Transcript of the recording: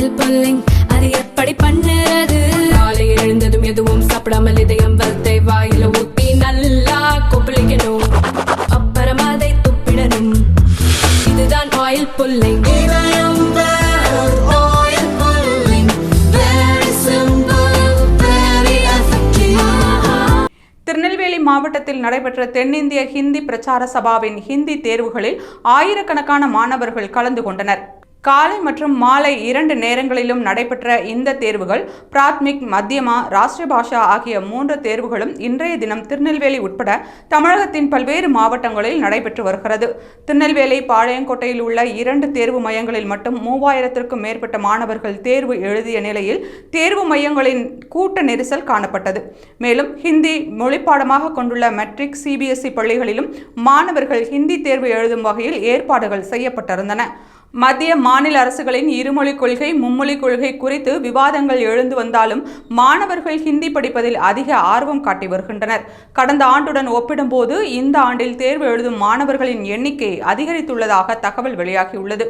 Oil pulling அது எப்படி பண்ணுறது? காலை எழுந்ததும் எதுவும் சாப்பிடாமல் இதயம் வளர்த்தை வாயில ஊத்தி நல்லா கொப்பளிக்கணும். அப்புறம் அதை துப்பிடணும். இதுதான் ஆயில் புல்லிங் திருநெல்வேலி மாவட்டத்தில் நடைபெற்ற தென்னிந்திய ஹிந்தி பிரச்சார சபாவின் ஹிந்தி தேர்வுகளில் ஆயிரக்கணக்கான மாணவர்கள் கலந்து கொண்டனர். காலை மற்றும் மாலை இரண்டு நேரங்களிலும் நடைபெற்ற இந்த தேர்வுகள் பிராத்மிக் மத்தியமா ராஷ்டிரிய பாஷா ஆகிய மூன்று தேர்வுகளும் இன்றைய தினம் திருநெல்வேலி உட்பட தமிழகத்தின் பல்வேறு மாவட்டங்களில் நடைபெற்று வருகிறது. திருநெல்வேலி பாளையங்கோட்டையில் உள்ள இரண்டு தேர்வு மையங்களில் மட்டும் மூவாயிரத்திற்கும் மேற்பட்ட மாணவர்கள் தேர்வு எழுதிய நிலையில் தேர்வு மையங்களின் கூட்ட நெரிசல் காணப்பட்டது. மேலும் ஹிந்தி மொழிப்பாடமாக கொண்டுள்ள மெட்ரிக் சிபிஎஸ்இ பள்ளிகளிலும் மாணவர்கள் ஹிந்தி தேர்வு எழுதும் வகையில் ஏற்பாடுகள் செய்யப்பட்டிருந்தன. மத்திய மாநில அரசுகளின் இருமொழிக் கொள்கை மும்மொழிக் கொள்கை குறித்து விவாதங்கள் எழுந்து வந்தாலும் மாணவர்கள் ஹிந்தி படிப்பதில் அதிக ஆர்வம் காட்டி வருகின்றனர். கடந்த ஆண்டுடன் ஒப்பிடும்போது இந்த ஆண்டில் தேர்வு எழுதும் மாணவர்களின் எண்ணிக்கை அதிகரித்துள்ளதாக தகவல் வெளியாகியுள்ளது.